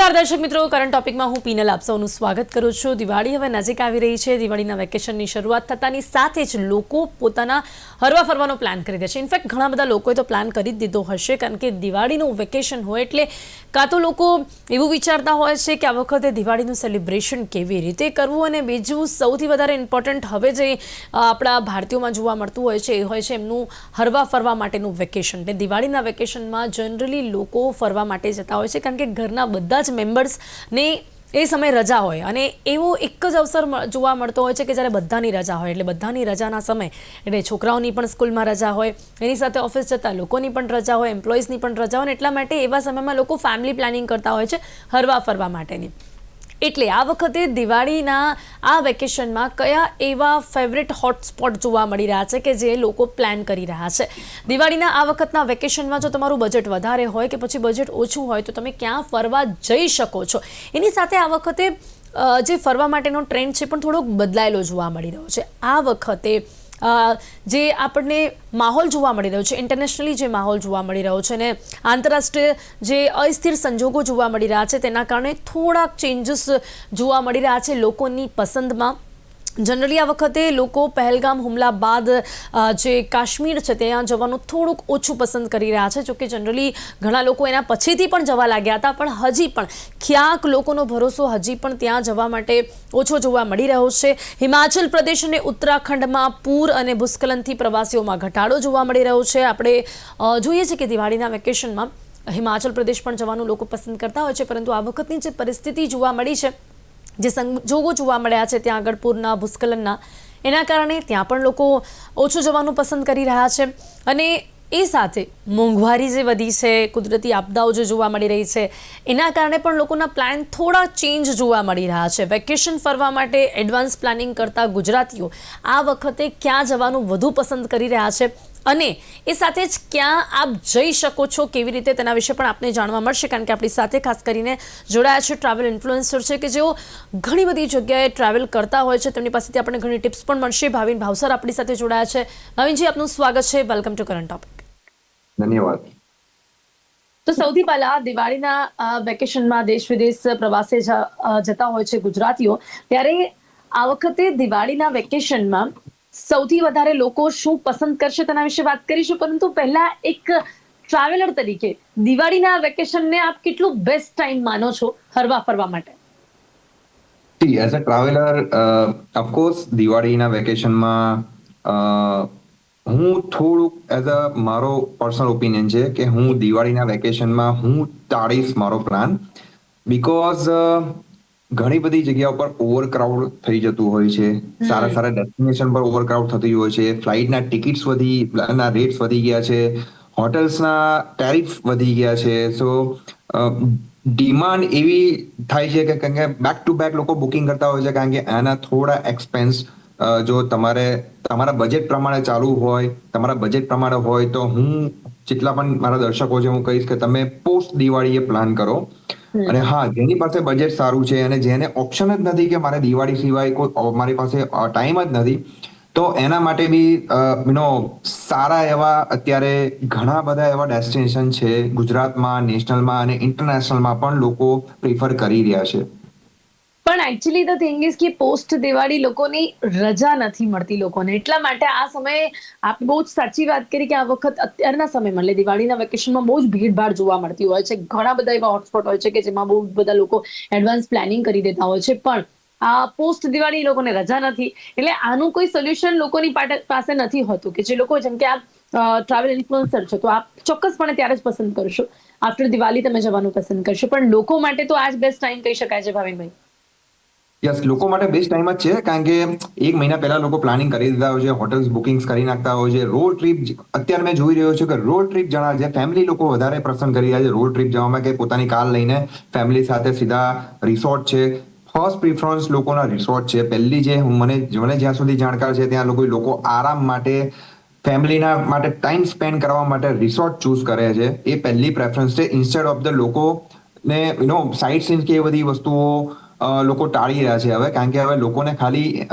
નમસ્કાર દર્શક મિત્રો કરંટ ટોપિકમાં હું પીનલ આપ સૌનું સ્વાગત કરું છું. દિવાળી હવે નજીક આવી રહી છે. દિવાળીના વેકેશનની શરૂઆત થતાની સાથે જ લોકો પોતાના હરવા ફરવાનો પ્લાન કરી દે છે. ઇનફેક્ટ ઘણા બધા લોકોએ તો પ્લાન કરી જ દીધો હશે, કારણ કે દિવાળીનું વેકેશન હોય એટલે કાં તો લોકો એવું વિચારતા હોય છે કે આ વખતે દિવાળીનું સેલિબ્રેશન કેવી રીતે કરવું અને બીજું સૌથી વધારે ઇમ્પોર્ટન્ટ હવે જે આપણા ભારતીયોમાં જોવા મળતું હોય છે, એ હોય છે એમનું હરવા ફરવા માટેનું વેકેશન એટલે દિવાળીના વેકેશનમાં જનરલી લોકો ફરવા માટે જતા હોય છે, કારણ કે ઘરના બધા જ મેમ્બર્સને એ સમય રજા હોય. અને એવો એક જ અવસર જોવા મળતો હોય છે કે જ્યારે બધાની રજા હોય. એટલે બધાની રજાના સમય, એટલે છોકરાઓની પણ સ્કૂલમાં રજા હોય, એની સાથે ઓફિસ જતા લોકોની પણ રજા હોય એમ્પ્લોઈઝની પણ રજા હોય એટલા માટે એવા સમયમાં લોકો ફેમિલી પ્લાનિંગ કરતા હોય છે, હરવા ફરવા માટેની. એટલે આ વખતે દિવાળીના આ વેકેશનમાં કયા એવા ફેવરેટ હોટસ્પોટ જોવા મળી રહ્યા છે કે જે લોકો પ્લાન કરી રહ્યા છે? દિવાળીના આ વખતના વેકેશનમાં જો તમારું બજેટ વધારે હોય કે પછી બજેટ ઓછું હોય, તો તમે ક્યાં ફરવા જઈ શકો છો? એની સાથે આ વખતે જે ફરવા માટેનો ટ્રેન્ડ છે પણ થોડોક બદલાયેલો જોવા મળી રહ્યો છે. આ વખતે જે આપણને માહોલ જોવા મળી રહ્યો છે ઇન્ટરનેશનલી જે માહોલ જોવા મળી રહ્યો છે અને આંતરરાષ્ટ્રીય જે અસ્થિર સંજોગો જોવા મળી રહ્યા છે, તેના કારણે થોડાક ચેન્જીસ જોવા મળી રહ્યા છે લોકોની પસંદમાં. જનરલી આ વખતે લોકો પહેલગામ હુમલા બાદ જે કાશ્મીર છે ત્યાં જવાનું થોડુંક ઓછું પસંદ કરી રહ્યા છે. જોકે જનરલી ઘણા લોકો એના પછીથી પણ જવા લાગ્યા હતા, પણ હજી પણ ક્યાંક લોકોનો ભરોસો હજી પણ ત્યાં જવા માટે ઓછો જોવા મળી રહ્યો છે. હિમાચલ પ્રદેશ અને ઉત્તરાખંડમાં પૂર અને ભૂસ્ખલનથી પ્રવાસીઓમાં ઘટાડો જોવા મળી રહ્યો છે. આપણે જોઈએ છીએ કે દિવાળીના વેકેશનમાં હિમાચલ પ્રદેશ પણ જવાનું લોકો પસંદ કરતા હોય છે, પરંતુ આ વખતની જે પરિસ્થિતિ જોવા મળી છે જે સંજોગો જોવા મળ્યા છે ત્યાં આગળ પૂરના, ભૂસ્ખલનના. એના કારણે ત્યાં પણ લોકો ઓછું જવાનું પસંદ કરી રહ્યા છે. અને એ સાથે મોંઘવારી જે વધી છે, કુદરતી આપદાઓ જે જોવા મળી રહી છે, એના કારણે પણ લોકોના પ્લાન થોડા ચેન્જ જોવા મળી રહ્યા છે. વેકેશન ફરવા માટે એડવાન્સ પ્લાનિંગ કરતા ગુજરાતીઓ આ વખતે ક્યાં જવાનું વધુ પસંદ કરી રહ્યા છે? અને એ સાથે જ ક્યાં આપ જઈ શકો છો કેવી રીતે તેના વિશે પણ આપને જાણવા મળશે કારણ કે આપણી સાથે ખાસ કરીને જોડાયા છે ટ્રાવેલ ઇન્ફ્લુએન્સર છે કે જેઓ ઘણી બધી જગ્યાએ ટ્રાવેલ કરતા હોય છે. તેમની પાસેથી આપણને ઘણી ટિપ્સ પણ મળશે. ભાવિન ભાવસર આપણી સાથે જોડાયા છે. ભાવિનજી આપનું સ્વાગત છે. વેલકમ ટુ કરંટ ટોપિક ધન્યવાદ. તો સૌથી પહેલા દિવાળીના વેકેશનમાં દેશ વિદેશ પ્રવાસે જતા હોય છે ગુજરાતીઓ. ત્યારે આ વખતે દિવાળીના વેકેશનમાં સૌથી વધારે લોકો શું પસંદ કરશે તેના વિશે વાત કરીશું, પરંતુ પહેલા એક ટ્રાવેલર તરીકે દિવાળીના વેકેશનને આપ કેટલું બેસ્ટ ટાઈમ માનો છો હરવા ફરવા માટે? See as a traveller of course દિવાળીના વેકેશનમાં હું થોડુંક એઝ અ મારો પર્સનલ ઓપિનિયન છે કે હું દિવાળીના વેકેશનમાં હું ટાળીશ મારો પ્લાન બીકોઝ ઘણી બધી જગ્યા ઉપર ઓવરક્રાઉડ થઈ જતું હોય છે. સારા સારા ડેસ્ટિનેશન પર ઓવરક્રાઉડ થતી હોય છે. ફ્લાઇટના ટિકિટ્સ વધી ના રેટ્સ વધી ગયા છે. હોટેલ્સના ટેરિફ વધી ગયા છે. સો ડિમાન્ડ એવી થાય છે કે કારણ કે બેક ટુ બેક લોકો બુકિંગ કરતા હોય છે કારણ કે આના થોડા એક્સપેન્સ જો તમારે તમારા બજેટ પ્રમાણે ચાલુ હોય તમારા બજેટ પ્રમાણે હોય તો હું જેટલા પણ મારા દર્શકો છે હું કહીશ કે તમે પોસ્ટ દિવાળીએ પ્લાન કરો. અને હા, જેની પાસે બજેટ સારું છે અને જેને ઓપ્શન જ નથી કે મારે દિવાળી સિવાય કોઈ મારી પાસે ટાઈમ જ નથી, તો એના માટે બી યુનો સારા એવા અત્યારે ઘણા બધા એવા ડેસ્ટિનેશન છે ગુજરાતમાં નેશનલમાં અને ઇન્ટરનેશનલમાં પણ લોકો પ્રિફર કરી રહ્યા છે. પણ એકચ્યુઅલી ધ થિંગ ઇઝ કે પોસ્ટ દિવાળી લોકોની રજા નથી મળતી લોકોને. એટલા માટે આ સમયે આપ બહુ જ સાચી વાત કરી કે આ વખત અત્યારના સમયમાં, એટલે દિવાળીના વેકેશનમાં બહુ જ ભીડભાડ જોવા મળતી હોય છે. ઘણા બધા એવા હોટસ્પોટ હોય છે કે જેમાં બહુ બધા લોકો એડવાન્સ પ્લાનિંગ કરી દેતા હોય છે. પણ આ પોસ્ટ દિવાળી લોકોને રજા નથી. એટલે આનું કોઈ સોલ્યુશન લોકોની પાસે નથી હોતું કે જે લોકો જેમ કે આ ટ્રાવેલ ઇન્ફ્લુઅન્સર છો, તો આપ ચોક્કસપણે ત્યારે જ પસંદ કરશો. આફ્ટર દિવાળી તમે જવાનું પસંદ કરશો. પણ લોકો માટે તો આ જ બેસ્ટ ટાઈમ કહી શકાય છે ભાવિનભાઈ. યસ લોકો માટે બેસ્ટ ટાઈમ જ છે, કારણ કે એક મહિના પહેલા લોકો પ્લાનિંગ કરી દીધા હોય છે હોટેલ્સ બુકિંગ્સ કરી નાખતા હોય છે રોડ ટ્રીપ અત્યારે મેં જોઈ રહ્યો છું કે રોડ ટ્રીપ જણા છે ફેમિલી લોકો વધારે પસંદ કરી રહ્યા છે રોડ ટ્રીપ જવામાં કે પોતાની કાર લઈને ફેમિલી સાથે સીધા રિસોર્ટ છે. ફર્સ્ટ પ્રિફરન્સ લોકોના રિસોર્ટ છે. પહેલી જે મને મને જ્યાં સુધી જાણકાર છે ત્યાં લોકો લોકો આરામ માટે, ફેમિલીના માટે ટાઈમ સ્પેન્ડ કરવા માટે રિસોર્ટ ચૂઝ કરે છે. એ પહેલી પ્રેફરન્સ છે. ઇન્સ્ટેડ ઓફ ધ લોકો ને યુ નો સાઇટ સીન્સ કે એ બધી વસ્તુઓ લોકો ટાળી રહ્યા છે હવે, કારણ કે હવે લોકોને ખાલી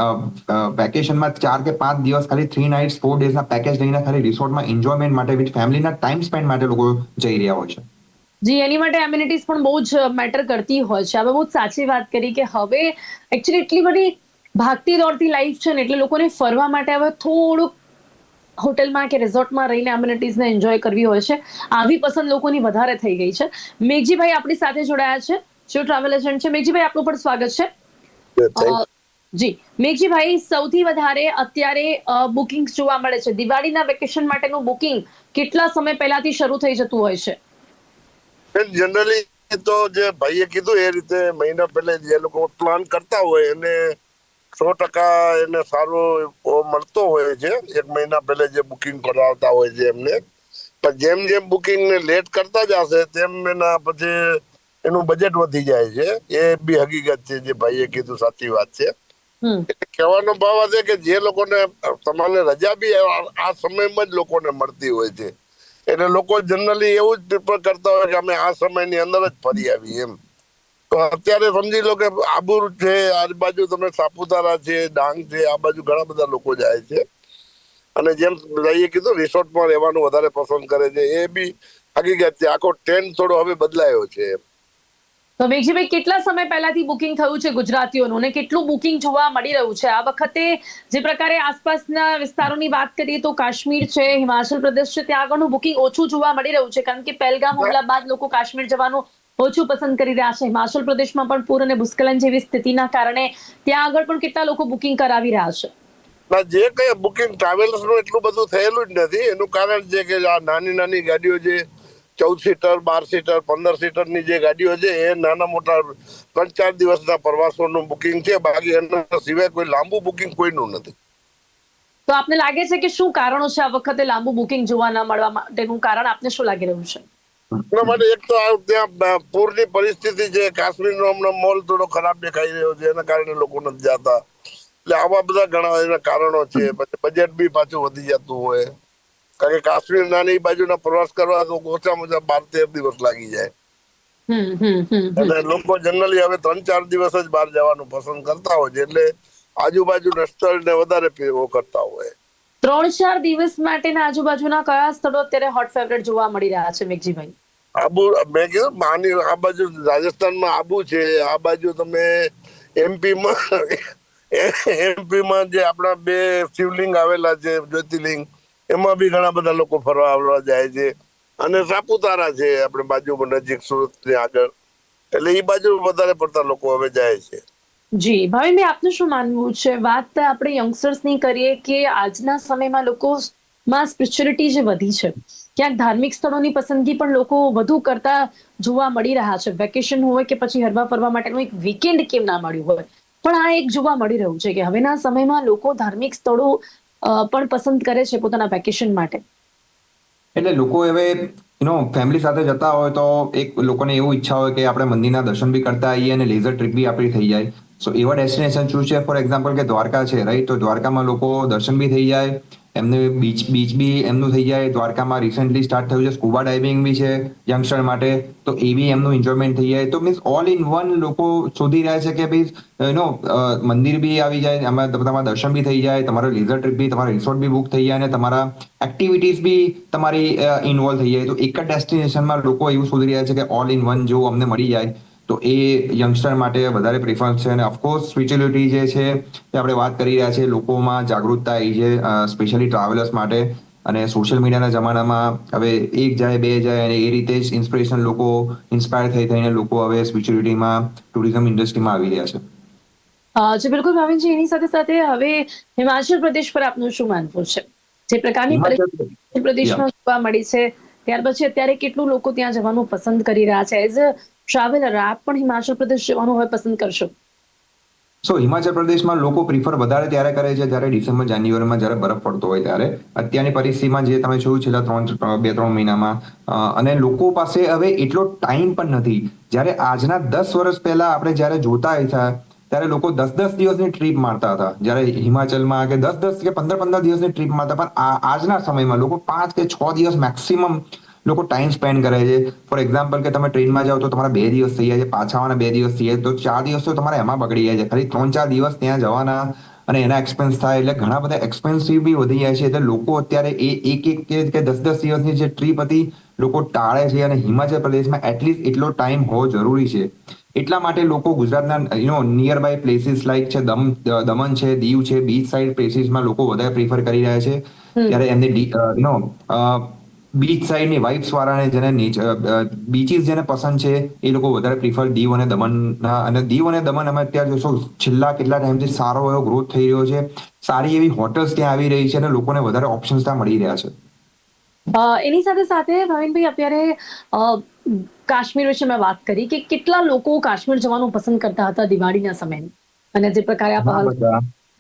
વેકેશનમાં ચાર કે પાંચ દિવસ ખાલી થ્રી નાઇટ્સ ફોર ડેઝના પેકેજ લઈને ખાલી રિસોર્ટમાં એન્જોયમેન્ટ માટે વિથ ફેમિલીના ટાઈમ સ્પેન્ડ માટે લોકો જઈ રહ્યા હોય છે. જી, એની માટે એમ્યુનિટીઝ પણ બહુ જ મેટર કરતી હોય છે. હવે બહુ જ સાચી વાત કરી કે હવે એકચ્યુઅલી એટલી બધી ભાગતી દોડતી લાઈફ છે ને, એટલે લોકોને ફરવા માટે હવે થોડુંક હોટેલમાં કે રિઝોર્ટમાં રહીને એમ્યુનિટીઝને એન્જોય કરવી હોય છે. આવી પસંદ લોકોની વધારે થઈ ગઈ છે. મેઘજીભાઈ આપણી સાથે જોડાયા છે. જો ટ્રાવેલ એજન્ટ છે. મેઘજીભાઈ આપનું પણ સ્વાગત છે. જી. મેઘજીભાઈ સૌથી વધારે અત્યારે બુકિંગ જોવા મળે છે. દિવાળીના વેકેશન માટેનું બુકિંગ કેટલા સમય પહેલાથી શરૂ થઈ જતું હોય છે? જનરલી તો જે ભાઈએ કીધું એ રીતે મહિના પહેલા જે લોકો પ્લાન કરતા હોય એને સો ટકા એને સારો મળતો હોય છે. એક મહિના પહેલા જે બુકિંગ કરાવતા હોય છે એમને. પણ જેમ જેમ બુકિંગ ને લેટ કરતા જશે તેમ એના પછી એનું બજેટ વધી જાય છે. એ બી હકીકત છે જે ભાઈએ કીધું સાચી વાત છે. કહેવાનો ભાવ છે કે જે લોકોને તમારે રજા બી આ સમયમાં જ લોકોને મળતી હોય છે. એટલે લોકો જનરલી એવું જ પ્રિફર કરતા હોય કે અમે આ સમયની અંદર જ ફરી આવી એમ. તો અત્યારે સમજી લો કે આબુ છે આજુબાજુ તમે સાપુતારા છે ડાંગ છે આ બાજુ ઘણા બધા લોકો જાય છે. અને જેમ ભાઈએ કીધું રિસોર્ટમાં રહેવાનું વધારે પસંદ કરે છે. એ બી હકીકત છે. આખો ટ્રેન્ડ થોડો હવે બદલાયો છે તો મેઘજીભાઈ કેટલા સમય પહેલાથી બુકિંગ થયું છે ગુજરાતીઓનું ને કેટલું બુકિંગ જોવા મળી રહ્યું છે? આ વખતે જે પ્રકારે આસપાસના વિસ્તારોની વાત કરીએ તો કાશ્મીર છે, હિમાચલ પ્રદેશ છે, ત્યાં આગળનું બુકિંગ ઓછું જોવા મળી રહ્યું છે, કારણ કે પહેલગામ હુમલા બાદ લોકો કાશ્મીર જવાનું ઓછું પસંદ કરી રહ્યા છે. હિમાચલ પ્રદેશમાં પણ પૂર અને ભૂસ્ખલન જેવી સ્થિતિના કારણે ત્યાં આગળ પણ કેટલા લોકો બુકિંગ કરાવી રહ્યા છે? જે કઈ બુકિંગ ટ્રાવેલ્સનું એટલું બધું થયેલું જ નથી. એનું કારણ છે કે આ નાની નાની ગાડીઓ જે ચૌદ સીટર બાર સીટર પંદર સીટરની જે ગાડીઓ છે એ નાના મોટા ત્રણ ચાર દિવસના પ્રવાસોનું બુકિંગ છે. બાકી એના સિવાય કોઈ લાંબુ બુકિંગ કોઈનું નથી. તો આપને લાગે છે કે શું કારણો છે આ વખતે લાંબુ બુકિંગ જોવા ન મળવા માટેનું કારણ? આપને શું લાગી રહ્યું છે? એટલા માટે એક તો ત્યાં પૂરની પરિસ્થિતિ છે. કાશ્મીરનો હમણાં મોલ થોડો ખરાબ દેખાઈ રહ્યો છે. એના કારણે લોકો નથી જતા. એટલે આવા બધા ઘણા એના કારણો છે. પછી બજેટ બી પાછું વધી જતું હોય. કારણ કે કાશ્મીર નાની બાજુના પ્રવાસ કરવા તો ઓછામાં ઓછા બાર તેર દિવસ લાગી જાય. અને લોકો જનરલી હવે ત્રણ ચાર દિવસ જ બહાર જવાનું પસંદ કરતા હોય છે એટલે આજુબાજુના સ્થળને વધારે પેવો કરતા હોય. ત્રણ ચાર દિવસ માટેના આજુબાજુના કયા સ્થળો અત્યારે હોટ ફેવરેટ જોવા મળી રહ્યા છે મેઘજીભાઈ? આબુ મેં કીધું માની આ બાજુ રાજસ્થાનમાં આબુ છે આ બાજુ તમે એમપીમાં એમપીમાં જે આપણા બે શિવલિંગ આવેલા છે જ્યોતિર્લિંગ એમાં બી ઘણા બધા લોકો ફરવા આવવા જાય છે. અને સાપુતારા છે, આપણે બાજુમાં નજીક સુરતની આગળ. એટલે એ બાજુ વધારે પડતા લોકો હવે જાય છે. જી ભાવિનભાઈ આપનું શું માનવું છે? વાત આપણે યંગસ્ટર્સની કરીએ કે આજના સમયમાં લોકો માં સ્પિરિચ્યુઅલિટી જે વધી છે. ક્યાંક ધાર્મિક સ્થળોની પસંદગી પણ લોકો વધુ કરતા જોવા મળી રહ્યા છે. વેકેશન હોય કે પછી હરવા ફરવા માટેનું એક વીકેન્ડ કેમ ના મળ્યું હોય? પણ આ એક જોવા મળી રહ્યું છે કે હવેના સમયમાં લોકો ધાર્મિક સ્થળો પણ પસંદ કરે છે પોતાના વેકેશન માટે. એટલે લોકો હવે યુ નો ફેમિલી સાથે જતા હોય તો એક લોકોને એવું ઈચ્છા હોય કે આપણે મંદિરના દર્શન બી કરતા આવીએ અને લેઝર ટ્રીપ બી આપણી થઈ જાય. સો એવા ડેસ્ટિનેશન શું છે? ફોર એક્ઝામ્પલ કે દ્વારકા છે રાઈટ તો દ્વારકામાં લોકો દર્શન બી થઈ જાય. એમને બીચ બીચ બી એમનું થઈ જાય. દ્વારકામાં રિસેન્ટલી સ્ટાર્ટ થયું છે. સ્કુબા ડાઇવિંગ બી છે યંગસ્ટર માટે. તો એ બી એમનું એન્જોયમેન્ટ થઈ જાય. તો મીન્સ ઓલ ઇન વન લોકો શોધી રહ્યા છે કે ભાઈ નો મંદિર બી આવી જાય. એમાં તમારા દર્શન બી થઈ જાય. તમારો લેઝર ટ્રીપ બી, તમારો રિસોર્ટ બી બુક થઈ જાય અને તમારા એક્ટિવિટીઝ બી તમારી ઇન્વોલ્વ થઈ જાય. તો એક જ ડેસ્ટિનેશનમાં લોકો એવું શોધી રહ્યા છે કે ઓલ ઇન વન જો અમને મળી જાય. તો એ યંગસ્ટર માટે વધારે પ્રિફર છે અને ઓફકોર્સ સ્પિરિચ્યુઅલિટી જે છે તે આપણે વાત કરી રહ્યા છીએ લોકોમાં જાગૃતતા આવી છે સ્પેશિયલી ટ્રાવેલર્સ માટે. અને સોશિયલ મીડિયાના જમાનામાં હવે એક જાય બે જાય અને એ રીતે જ ઇન્સ્પિરેશન લોકો ઇન્સ્પાયર થઈ થઈને લોકો હવે સ્પિરિચ્યુઅલિટીમાં ટુરિઝમ ઇન્ડસ્ટ્રીમાં આવી રહ્યા છે. અ, બિલકુલ ભાવિનજી એની સાથે સાથે હવે હિમાચલ પ્રદેશ પર આપનું શું માનવું છે? જે પ્રકારની પરિસ્થિતિ પ્રદેશમાં જોવા મળી છે ત્યાર પછી અત્યારે કેટલું લોકો ત્યાં જવાનું પસંદ કરી રહ્યા છે? એઝ ટ્રાવેલર આપ પણ હિમાચલ પ્રદેશ જવાનું હોય પસંદ કરશો. સો હિમાચલ પ્રદેશમાં લોકો પ્રિફર વધારે ત્યારે કરે છે જ્યારે ડિસેમ્બર, જાન્યુઆરીમાં જ્યારે બરફ પડતો હોય ત્યારે. અત્યારની પરિસ્થિતિમાં જે તમે જોયું છેલ્લા ત્રણ બે, ત્રણ મહિનામાં અને લોકો પાસે હવે એટલો ટાઈમ પણ નથી. જ્યારે આજના દસ વર્ષ પહેલા આપણે જ્યારે જોતા હતા, ત્યારે લોકો દસ દસ દિવસની ટ્રીપ મારતા હતા. જ્યારે હિમાચલમાં કે દસ દસ કે પંદર પંદર દિવસની ટ્રીપ મારતા પણ આજના સમયમાં લોકો પાંચ કે છ દિવસ મેક્સિમમ લોકો ટાઈમ સ્પેન્ડ કરે છે. ફોર એક્ઝામ્પલ કે તમે ટ્રેનમાં જાઓ તો તમારા બે દિવસ થઈ જાય છે. પાછા આવવાના બે દિવસ થઈ જાય તો ચાર દિવસ તો તમારે એમાં બગડી જાય છે. ખાલી ત્રણ ચાર દિવસ ત્યાં જવાના અને એના એક્સપેન્સ થાય. એટલે ઘણા બધા એક્સપેન્સિવ બી વધી જાય છે. એટલે લોકો અત્યારે એ એક એક કે દસ દસ દિવસની જે ટ્રીપ હતી લોકો ટાળે છે અને હિમાચલ પ્રદેશમાં એટલીસ્ટ એટલો ટાઈમ હોવો જરૂરી છે. એટલા માટે લોકો ગુજરાતના you know nearby places like છે દમ દમણ છે દીવ છે બીચ સાઇડ પ્લેસીસમાં લોકો વધારે પ્રિફર કરી રહ્યા છે. ત્યારે એમને યુ નો બીચ સાઈડની વાઇબ્સ વાળાને જેને બીચીસ જેને પસંદ છે એ લોકો વધારે પ્રિફર દીવ અને દમણના અને દીવ અને દમણ અમે અત્યારે જોશો છેલ્લા કેટલા ટાઈમથી સારો એવો ગ્રોથ થઈ રહ્યો છે. સારી એવી હોટલ્સ ત્યાં આવી રહી છે અને લોકોને વધારે ઓપ્શન્સ ત્યાં મળી રહ્યા છે. એની સાથે સાથે ભાવિનભાઈ અત્યારે કાશ્મીર વિશે મેં વાત કરી કે કેટલા લોકો કાશ્મીર જવાનું પસંદ કરતા હતા દિવાળીના સમયે? અને જે પ્રકારે આ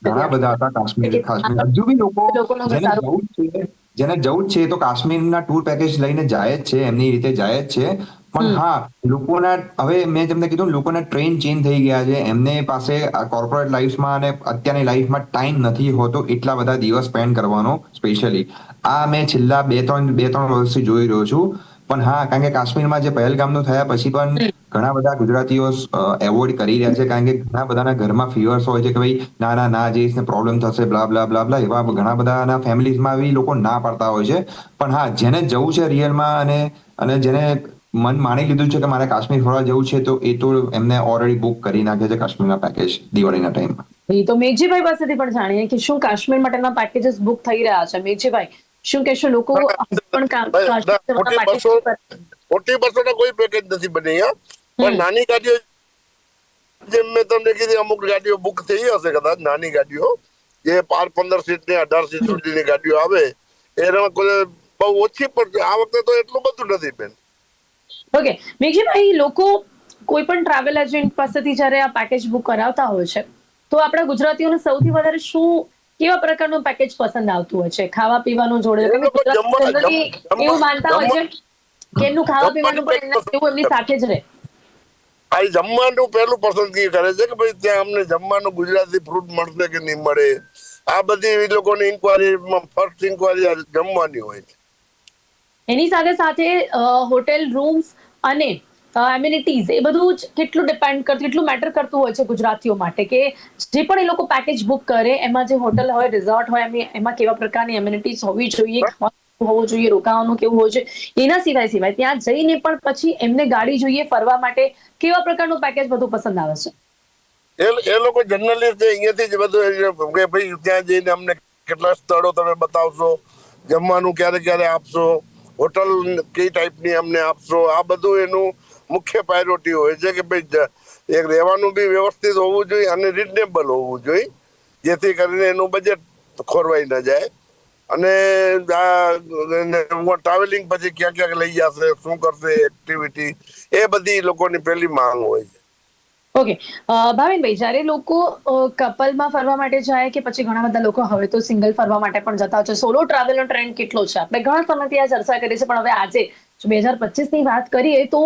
ઘણા બધા હતા કાશ્મીર કાશ્મીર. હજુ બી લોકો જેને જવું છે જેને જવું જ છે એ તો કાશ્મીરના ટૂર પેકેજ લઈને જાય જ છે એમની રીતે જાય જ છે. પણ હા લોકોના હવે મેં તમને કીધું લોકોના ટ્રેન ચેન્જ થઈ ગયા છે. એમને પાસે કોર્પોરેટ લાઈફમાં અને અત્યારની લાઈફમાં ટાઈમ નથી હોતો એટલા બધા દિવસ સ્પેન્ડ કરવાનો સ્પેશિયલી આ મેં છેલ્લા બે ત્રણ બે ત્રણ વર્ષથી જોઈ રહ્યો છું. પણ હા કારણ કે કાશ્મીરમાં જે પહેલગામનું થયા પછી પણ ઘણા બધા ગુજરાતીઓ એવોર્ડ કરી રહ્યા છે કારણ કે ઘણા બધાના ઘરમાં ફીવર્સ હોય છે કે ભાઈ ના ના ના જઈશ ને પ્રોબ્લેમ થશે બ્લા બ્લા બ્લા બ્લા એવા ઘણા બધાના ફેમિલીઝમાં એવી લોકો ના પાડતા હોય છે. પણ હા જેને જવું છે રિયલમાં અને અને જેને મન માની લીધું છે કે મારે કાશ્મીર ફરવા જવું છે તો એ તો એમને ઓલરેડી બુક કરી નાખે છે કાશ્મીરના પેકેજ દિવાળીના ટાઈમમાં એ તો મેઘજીભાઈ પાસેથી પણ જાણીએ કે શું કાશ્મીર માટેના પેકેજીસ બુક થઈ રહ્યા છે. મેઘજીભાઈ શું કહેશો લોકો? પણ મોટી બસો- કોઈ પેકેજ નથી બની પણ નાની ગાડીઓ જેમ મેં તમને કીધી અમુક ગાડીઓ બુક થઈ હશે કદાચ નાની ગાડીઓ. જે બાર પંદર સીટની અઢાર સીટ સુધીની ગાડીઓ આવે એમાં કોઈ બહુ ઓછી પડતી આ વખતે તો એટલું બધું નથી બેન. ઓકે. મેઘજીભાઈ લોકો કોઈ પણ ટ્રાવેલ એજન્ટ પાસેથી જ્યારે આ પેકેજ બુક કરાવતા હોય છે તો આપણા ગુજરાતીઓને સૌથી વધારે શું કેવા પ્રકારનું પેકેજ પસંદ આવતું હોય છે? ખાવા પીવાનું જોડે એવું માનતા હોય છે કે એમનું ખાવા પીવાનું પણ એમની સાથે જ રહે? આ જમવાનું પહેલું પસંદગી કરે છે કે ભાઈ ત્યાં અમને જમવાનું ગુજરાતી ફ્રૂટ મળશે કે નહીં મળે? આ બધી એ લોકોની ઇન્કવાયરી ફર્સ્ટ ઇન્કવાયરી જમવાની હોય છે. એની સાથે સાથે હોટેલ રૂમ્સ અને એમ્યુનિટીઝ એ બધું જ કેટલું ડિપેન્ડ કરતું કેટલું મેટર કરતું હોય છે ગુજરાતીઓ માટે કે જે પણ એ લોકો પેકેજ બુક કરે એમાં જે હોટલ હોય રિઝોર્ટ હોય એમાં કેવા પ્રકારની એમ્યુનિટીઝ હોવી જોઈએ હોવું જોઈએ રોકાવાનું કેવું હોવું જોઈએ એના સિવાય સિવાય ત્યાં જઈને પણ પછી એમને ગાડી જોઈએ ફરવા માટે કેવા પ્રકારનું પેકેજ બધું પસંદ આવે છે? એ એ લોકો જનરલી અહીંયાથી જ બધું કે ભાઈ ત્યાં જઈને અમને કેટલા સ્થળો તમે બતાવશો જમવાનું ક્યારે ક્યારે આપશો હોટલ કઈ ટાઈપની અમને આપશો આ બધું એનું મુખ્ય પ્રાયોરિટી હોય છે કે ભાઈ એક રહેવાનું બી વ્યવસ્થિત હોવું જોઈએ અને રિઝનેબલ હોવું જોઈએ, જેથી કરીને એનું બજેટ ખોરવાઈ ન જાય. અને ટ્રાવેલિંગ પછી ક્યાં ક્યાં લઈ જશે, શું કરશે એક્ટિવિટી એ બધી લોકોની પહેલી માંગ હોય છે. ઓકે ભાવિનભાઈ, જ્યારે લોકો કપલમાં ફરવા માટે જાય કે પછી ઘણા બધા લોકો હવે તો સિંગલ ફરવા માટે પણ જતા હોય છે સોલો ટ્રાવેલનો ટ્રેન્ડ કેટલો છે? આપણે ઘણા સમયથી આ ચર્ચા કરી છે, પણ હવે આજે બે હજાર પચીસની વાત કરીએ તો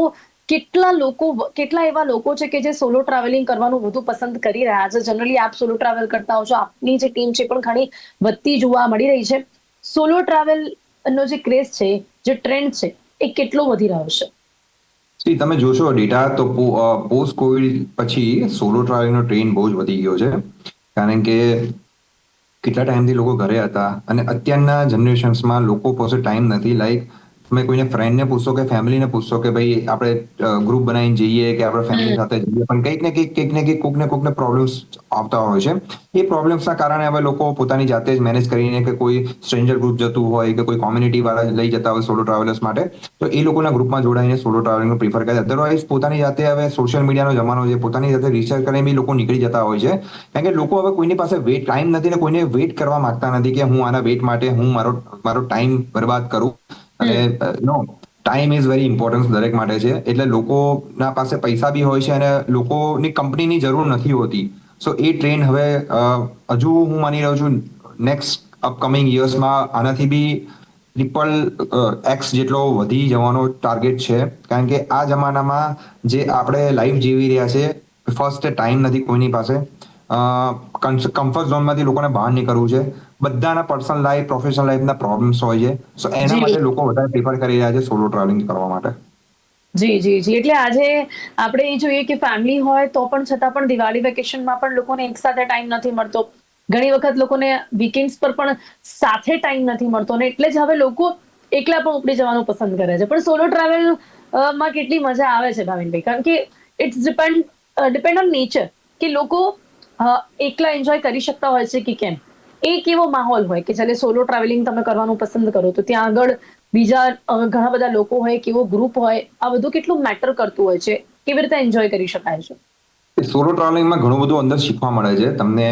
કેટલા લોકો કેટલા એવા લોકો છે કે જે સોલો ટ્રાવેલિંગ કરવાનું વધુ પસંદ કરી રહ્યા છે? જનરલી આપ સોલો ટ્રાવેલ કરતા હો છો, આપની જે ટીમ છે પણ ઘણી વધતી જોવા મળી રહી છે. સોલો ટ્રાવેલ નો જે ક્રેઝ છે, જે ટ્રેન્ડ છે, એ કેટલો વધી રહ્યો છે? સી તમે જોશો ડેટા તો પોસ્ટ કોવિડ પછી સોલો ટ્રાવેલિંગનો ટ્રેન્ડ બહુ જ વધી ગયો છે. કારણ કે કેટલા ટાઈમથી લોકો ઘરે હતા અને અત્યારના જનરેશન્સમાં લોકો પાસે ટાઈમ નથી. લાઈક તમે કોઈને ફ્રેન્ડને પૂછો કે ફેમિલીને પૂછો કે ભાઈ આપણે ગ્રુપ બનાવીને જઈએ કે આપણે ફેમિલી સાથે જઈએ પણ કંઈક ને કંઈક કંઈક ને કંઈક કોઈક ને કોઈકને પ્રોબ્લેમ્સ આવતા હોય છે. એ પ્રોબ્લેમ્સના કારણે હવે લોકો પોતાની જાતે જ મેનેજ કરીને કે કોઈ સ્ટ્રેન્જર ગ્રુપ જતું હોય કે કોઈ કોમ્યુનિટી વાળા લઈ જતા હોય સોલો ટ્રાવેલર્સ માટે તો એ લોકોના ગ્રુપમાં જોડાઈને સોલો ટ્રાવેલિંગનું પ્રિફર કરે. અધરવાઇઝ પોતાની જાતે હવે સોશિયલ મીડિયાનો જમાનો છે પોતાની જાતે રિસર્ચ કરીને બી લોકો નીકળી જતા હોય છે. કારણ કે લોકો હવે કોઈની પાસે વેટ ટાઈમ નથી ને કોઈને વેટ કરવા માંગતા નથી કે હું આના વેટ માટે હું મારો મારો ટાઈમ બરબાદ કરું. અને no time is very importance દરેક માટે છે. એટલે લોકોના પાસે પૈસા બી હોય છે અને લોકોની કંપનીની જરૂર નથી હોતી. સો એ ટ્રેન હવે હજુ હું માની રહ્યો છું નેક્સ્ટ અપકમિંગ યર્સમાં આનાથી બી ટ્રિપલ એક્સ જેટલો વધી જવાનો ટાર્ગેટ છે. કારણ કે આ જમાનામાં જે આપણે લાઈફ જીવી રહ્યા છે ફર્સ્ટ ટાઈમ નથી કોઈની પાસે. કમ્ફર્ટ ઝોનમાંથી લોકોને બહાર નીકળવું છે. બધાના પર્સનલ લાઈફ પ્રોફેશનલ લાઈફના પ્રોબ્લેમ્સ હોય છે. સો એના. માટે લોકો વધારે પ્રિફર કરી રહ્યા છે સોલો ટ્રાવેલિંગ કરવા માટે. જી જી જી. એટલે આજે આપણે એ જોઈએ કે ફેમિલી હોય તો પણ છતાં પણ દિવાળી વેકેશનમાં પણ લોકોને એકસાથે ટાઈમ નથી મળતો. ઘણી વખત લોકોને વીકેન્ડ્સ પર પણ સાથે ટાઈમ નથી મળતો ને એટલે જ હવે લોકો એકલા પણ ઉપડી જવાનું પસંદ કરે છે. પણ સોલો ટ્રાવેલમાં કેટલી મજા આવે છે ભાવિનભાઈ? કારણ કે it's depend depend on nature કે લોકો એકલા એન્જોય કરી શકતા હોય છે કે કેમ? એક કેવો માહોલ હોય કે જ્યારે સોલો ટ્રાવેલિંગ તમે કરવાનું પસંદ કરો, તો ત્યાં આગળ બીજા ઘણા બધા લોકો હોય કેવો ગ્રુપ હોય, આ બધું કેટલું મેટર કરતું હોય છે? કેવી રીતે એન્જોય કરી શકાય છે? સોલો ટ્રાવેલિંગમાં ઘણું બધું અંદર શીખવા મળે છે. તમને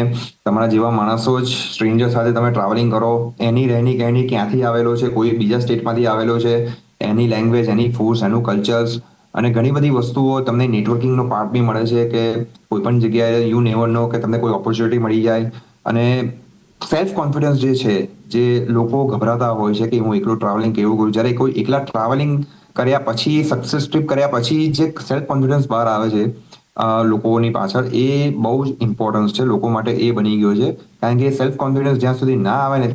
તમારા જેવા માણસો જ સ્ટ્રેન્જર સાથે તમે ટ્રાવેલિંગ કરો, એની રહેણી કહેણી ક્યાંથી આવેલો છે, કોઈ બીજા સ્ટેટમાંથી આવેલો છે, એની લેંગ્વેજ એની ફૂડ્સ એનું કલ્ચર્સ અને ઘણી બધી વસ્તુઓ તમને નેટવર્કિંગનો પાર્ટ બી મળે છે કે કોઈ પણ જગ્યાએ યુ નેવર નો કે તમને કોઈ ઓપોર્ચ્યુનિટી મળી જાય. અને સેલ્ફ કોન્ફિડન્સ જે છે, જે લોકો ગભરાતા હોય છે કે હું એકલું ટ્રાવેલિંગ કેવું કરું, જ્યારે કોઈ એકલા ટ્રાવેલિંગ કર્યા પછી સક્સેસ ટ્રીપ કર્યા પછી જે સેલ્ફ કોન્ફિડન્સ બહાર આવે છે લોકોની પાછળ, એ બહુ જ ઇમ્પોર્ટન્સ છે, લોકો માટે એ બની ગયો છે. કારણ કે સેલ્ફ કોન્ફિડન્સ જ્યાં સુધી ના આવે ને,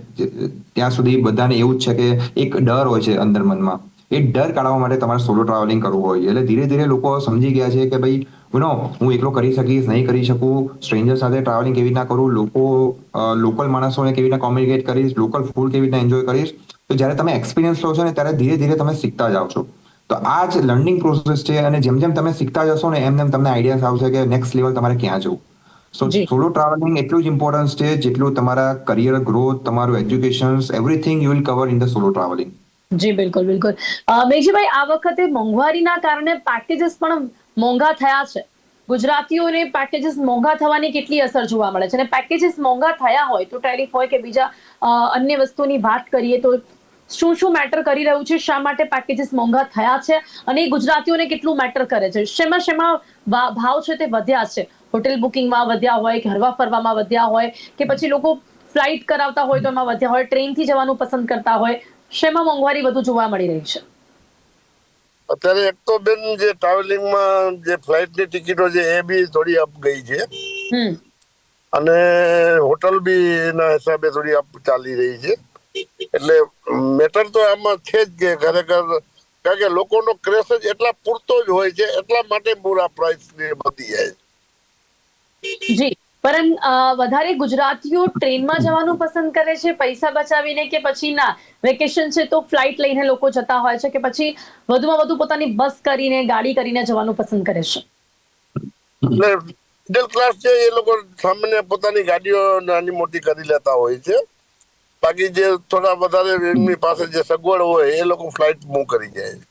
ત્યાં સુધી બધાને એવું જ છે કે એક ડર હોય છે અંદર મનમાં. એ ડર કાઢવા માટે તમારે સોલો ટ્રાવેલિંગ કરવું હોય. એટલે ધીરે ધીરે લોકો સમજી ગયા છે કે ભાઈ નો હું એકલો કરી શકીશ નહીં કરી શકું સ્ટ્રેન્જર સાથે ટ્રાવેલિંગ કેવી રીતના કરું લોકો લોકલ માણસોને કેવી રીતના કોમ્યુનિકેટ કરીશ લોકલ ફૂડ કેવી રીતના એન્જોય કરીશ. તો જ્યારે તમે એક્સપિરિયન્સ લો છો ને ત્યારે ધીરે ધીરે તમે શીખતા જાઓ છો. તો આ જ લર્નિંગ પ્રોસેસ છે અને જેમ જેમ તમે શીખતા જશો ને એમ એમ તમને આઈડિયાસ આવશે કે નેક્સ્ટ લેવલ તમારે ક્યાં જવું. સો સોલો ટ્રાવેલિંગ એટલું જ ઇમ્પોર્ટન્સ છે જેટલું તમારા કરિયર ગ્રોથ તમારું education everything you will cover in the solo travelling જી, બિલકુલ બિલકુલ. મેઘજીભાઈ, આ વખતે મોંઘવારીના કારણે પેકેજીસ પણ મોંઘા થયા છે. ગુજરાતીઓને પેકેજીસ મોંઘા થવાની કેટલી અસર જોવા મળે છે? અને પેકેજીસ મોંઘા થયા હોય તો ટેરિફ હોય કે બીજા અન્ય વસ્તુની વાત કરીએ તો શું શું મેટર કરી રહ્યું છે? શા માટે પેકેજીસ મોંઘા થયા છે? અને ગુજરાતીઓને કેટલું મેટર કરે છે? શેમાં શેમાં ભાવ છે તે વધ્યા છે? હોટેલ બુકિંગમાં વધ્યા હોય કે હરવા ફરવામાં વધ્યા હોય કે પછી લોકો ફ્લાઇટ કરાવતા હોય તો એમાં વધ્યા હોય ટ્રેનથી જવાનું પસંદ કરતા હોય શેમાં મોંઘવારી વધુ જોવા મળી રહી છે? અત્યારે એક તો બેન જે ટ્રાવેલિંગમાં જે ફ્લાઇટની ટિકિટો છે એ બી થોડી અપ ગઈ છે. અને હોટલ બી એના હિસાબે થોડી અપ ચાલી રહી છે. એટલે મેટર તો આમાં છે જ કે ખરેખર કારણ કે લોકોનો ક્રેશ જ એટલા પૂરતો જ હોય છે એટલા માટે પૂરા પ્રાઇસ વધી જાય જી. અ, વધારે ગુજરાતીઓ ટ્રેનમાં જવાનું પસંદ કરે છે પૈસા બચાવીને કે પછી ના વેકેશન છે તો ફ્લાઇટ લઈને લોકો જતા હોય છે કે પછી વધુમાં વધુ પોતાની બસ કરીને ગાડી કરીને જવાનું પસંદ કરે છે? મિડલ ક્લાસ છે એ લોકો સામાન્ય પોતાની ગાડીઓ નાની મોટી કરી લેતા હોય છે. બાકી જે થોડા વધારે એમની પાસે જે સગવડ હોય એ લોકો ફ્લાઇટ મૂવ કરી જાય છે.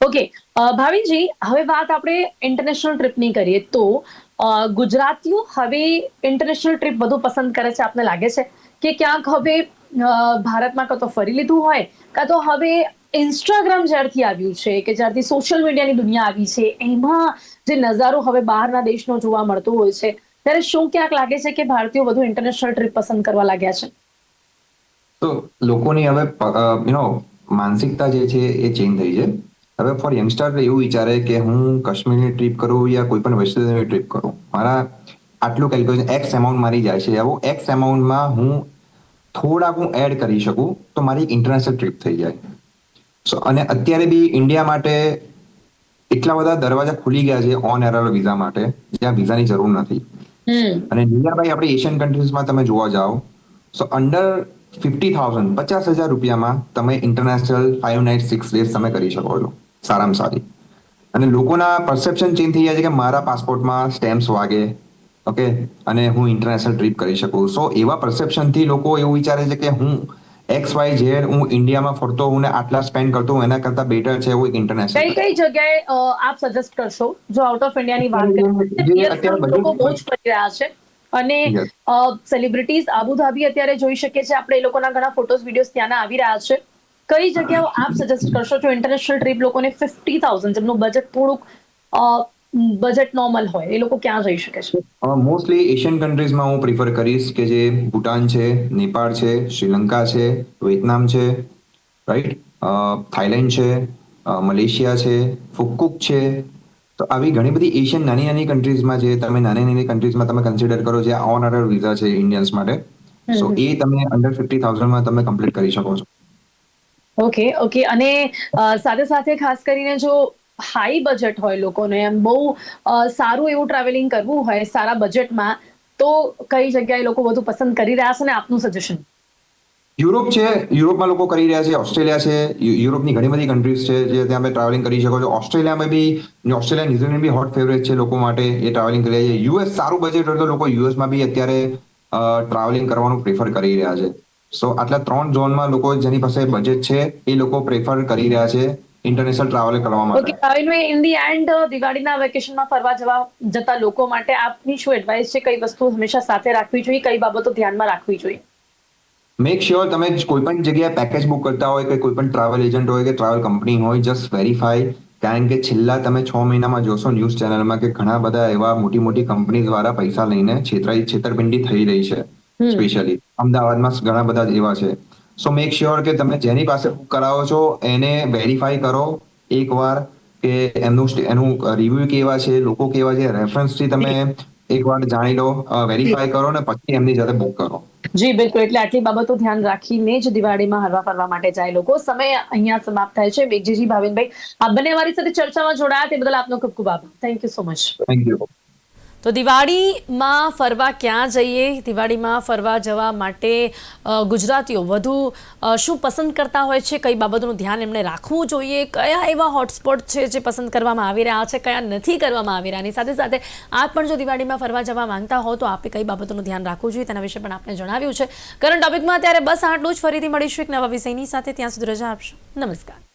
ઓકે ભાવિનજી, હવે વાત આપણે ઇન્ટરનેશનલ ટ્રીપની કરીએ તો ગુજરાતીઓ હવે ઇન્ટરનેશનલ ટ્રીપ વધુ પસંદ કરે છે, આપને લાગે છે કે ક્યાંક હવે ભારતમાં કાં તો ફરી લીધું હોય, કાં તો હવે ઇન્સ્ટાગ્રામ જ્યારથી આવ્યું છે, કે જ્યારથી સોશિયલ મીડિયાની દુનિયા આવી છે, એમાં જે નજારો હવે બહારના દેશનો જોવા મળતો હોય છે, ત્યારે શું ક્યાંક લાગે છે કે ભારતીયો વધુ ઇન્ટરનેશનલ ટ્રીપ પસંદ કરવા લાગ્યા છે? તો લોકોની હવે યુ નો માનસિકતા જે છે એ ચેન્જ થઈ છે. હવે ફોર યંગસ્ટર એવું વિચારે કે હું કાશ્મીરની ટ્રીપ કરું યા કોઈ પણ વેસ્ટર્નની ટ્રીપ કરું? મારા આટલું કેલ્ક્યુલેશન એક્સ એમાઉન્ટ મારી જાય છે. આવો એક્સ એમાઉન્ટમાં હું થોડાક હું એડ કરી શકું તો મારી ઇન્ટરનેશનલ ટ્રીપ થઈ જાય. સો અને અત્યારે બી ઇન્ડિયા માટે એટલા બધા દરવાજા ખુલી ગયા છે ઓન એરલ વિઝા માટે જ્યાં વિઝાની જરૂર નથી. અને નિયરબાય આપણે એશિયન કન્ટ્રીઝમાં તમે જોવા જાઓ સો અંડર ફિફ્ટી થાઉઝન્ડ પચાસ હજાર રૂપિયામાં તમે international five night six days તમે કરી શકો છો. સારામાં સારી. અને લોકોના પરસેપ્શન ચેન્જ થઈ જાય છે કે મારા પાસપોર્ટમાં સ્ટેમ્પ્સ વાગે ઓકે અને હું ઇન્ટરનેશનલ ટ્રીપ કરી શકું. સો એવા પરસેપ્શનથી લોકો એવું વિચારે છે કે હું એક્સ વાય ઝેડ હું ઇન્ડિયામાં ફરતો હું ને આટલા સ્પેન્ડ કરતો હું એના કરતા બેટર છે હું ઇન્ટરનેશનલ કઈ કઈ જગ્યાએ આપ સજેસ્ટ કરશો? જો આઉટ ઓફ ઇન્ડિયાની વાત કરીએ લોકો બહુ જ ફરી રહ્યા છે. અને. સેલિબ્રિટીઝ આબુધાબી અત્યારે જોઈ શકીએ છીએ. આપણે એ લોકોના ઘણા ફોટોઝ વિડીયોઝ ત્યાંના આવી રહ્યા છે. કઈ જગ્યાઓ આપ સજેસ્ટ કરશો જો ઇન્ટરનેશનલ ટ્રીપ લોકોને ફિફ્ટી થાઉઝન્ડ જેમનું બજેટ થોડુંક બજેટ નોર્મલ હોય એ લોકો ક્યાં જઈ શકે છે? મોસ્ટલી એશિયન કન્ટ્રીઝમાં હું પ્રિફર કરીશ કે જે ભૂટાન છે નેપાળ છે શ્રીલંકા છે વિયેતનામ છે રાઈટ થાઈલેન્ડ છે મલેશિયા છે ફુકુક છે. તો આવી ઘણી બધી એશિયન નાની નાની કન્ટ્રીઝમાં જે તમે નાની નાની કન્ટ્રીઝમાં તમે કન્સિડર કરો જે ઓન અરર વિઝા છે ઇન્ડિયન્સ માટે સો એ તમે અંડર ફિફ્ટી થાઉઝન્ડમાં તમે કમ્પ્લીટ કરી શકો છો. ઓકે ઓકે અને સાથે સાથે ખાસ કરીને જો હાઈ બજેટ હોય લોકોને, એમ બહુ સારું એવું ટ્રાવેલિંગ કરવું હોય, સારા બજેટમાં તો કઈ જગ્યાએ લોકો વધુ પસંદ કરી રહ્યા છે ને આપનું સજેશન યુરોપ છે, યુરોપમાં લોકો કરી રહ્યા છે, ઓસ્ટ્રેલિયા છે યુરોપની ઘણી બધી કન્ટ્રીઝ છે જે ત્યાં તમે ટ્રાવેલિંગ કરી શકો છો. ઓસ્ટ્રેલિયામાં બી ઓસ્ટ્રેલિયા ન્યુઝીલેન્ડ બી હોટ ફેવરેટ છે લોકો માટે એ ટ્રાવેલિંગ કરી રહ્યા છે. યુએસ સારું બજેટ હોય તો લોકો યુએસમાં બી અત્યારે ટ્રાવેલિંગ કરવાનું પ્રેફર કરી રહ્યા છે. સો આટલા ત્રણ ઝોનમાં લોકો જેની પાસે બજેટ છે એ લોકો પ્રેફર કરી રહ્યા છે ઇન્ટરનેશનલ ટ્રાવેલ કરવા ઓકે માટે ભાવિનભાઈ ઇન ધી એન્ડ દિવાળીના વેકેશનમાં ફરવા જવા જતા લોકો માટે આપની શું એડવાઇસ છે? કઈ વસ્તુ હંમેશા સાથે રાખવી જોઈએ? કઈ બાબતો ધ્યાનમાં રાખવી જોઈએ? મેક શ્યોર તમે કોઈ પણ જગ્યાએ પેકેજ બુક કરતા હોય કે કોઈ પણ ટ્રાવેલ એજન્ટ હોય કે ટ્રાવેલ કંપની હોય જસ્ટ વેરીફાઈ કારણ કે છેલ્લા તમે છ મહિનામાં જોશો ન્યૂઝ ચેનલમાં કે ઘણા બધા એવા મોટી મોટી કંપની દ્વારા પૈસા લઈને છેતરાઈ છેતરપિંડી થઈ રહી છે. સ્પેશિયલી અમદાવાદમાં ઘણા બધા એવા છે. સો મેક શ્યોર કે તમે જેની પાસે બુક કરાવો છો એને વેરીફાઈ કરો એકવાર કે એમનું એનું રિવ્યુ કેવા છે લોકો કેવા છે રેફરન્સથી તમે એકવાર જાણી લો વેરીફાઈ કરો ને પછી એમની સાથે બુક કરો. જી બિલકુલ. એટલે આટલી બાબતો ધ્યાન રાખીને જ દિવાળીમાં હરવા ફરવા માટે જાય લોકો. સમય અહીંયા સમાપ્ત થાય છે. મેઘજીજી ભાવિનભાઈ આપ બંને અમારી સાથે ચર્ચામાં જોડાયા. તે બદલ આપનો ખૂબ ખૂબ આભાર. Thank you so much thank you તો દિવાળીમાં ફરવા ક્યાં જઈએ? દિવાળીમાં ફરવા જવા માટે ગુજરાતીઓ વધુ શું પસંદ કરતા હોય છે? કઈ બાબતોનું ધ્યાન એમણે રાખવું જોઈએ? કયા એવા હોટસ્પોટ છે જે પસંદ કરવામાં આવી રહ્યા છે? કયા નથી કરવામાં આવી રહ્યા? સાથે સાથે આપ પણ જો દિવાળીમાં ફરવા જવા માંગતા હો, તો આપે કઈ બાબતોનું ધ્યાન રાખવું જોઈએ? તેના વિશે પણ આપને જણાવ્યું છે. કરંટ ટોપિકમાં ત્યારે બસ આટલું જ. ફરીથી મળીશું એક નવા વિષયની સાથે. ત્યાં સુધી રજા આપશો. નમસ્કાર.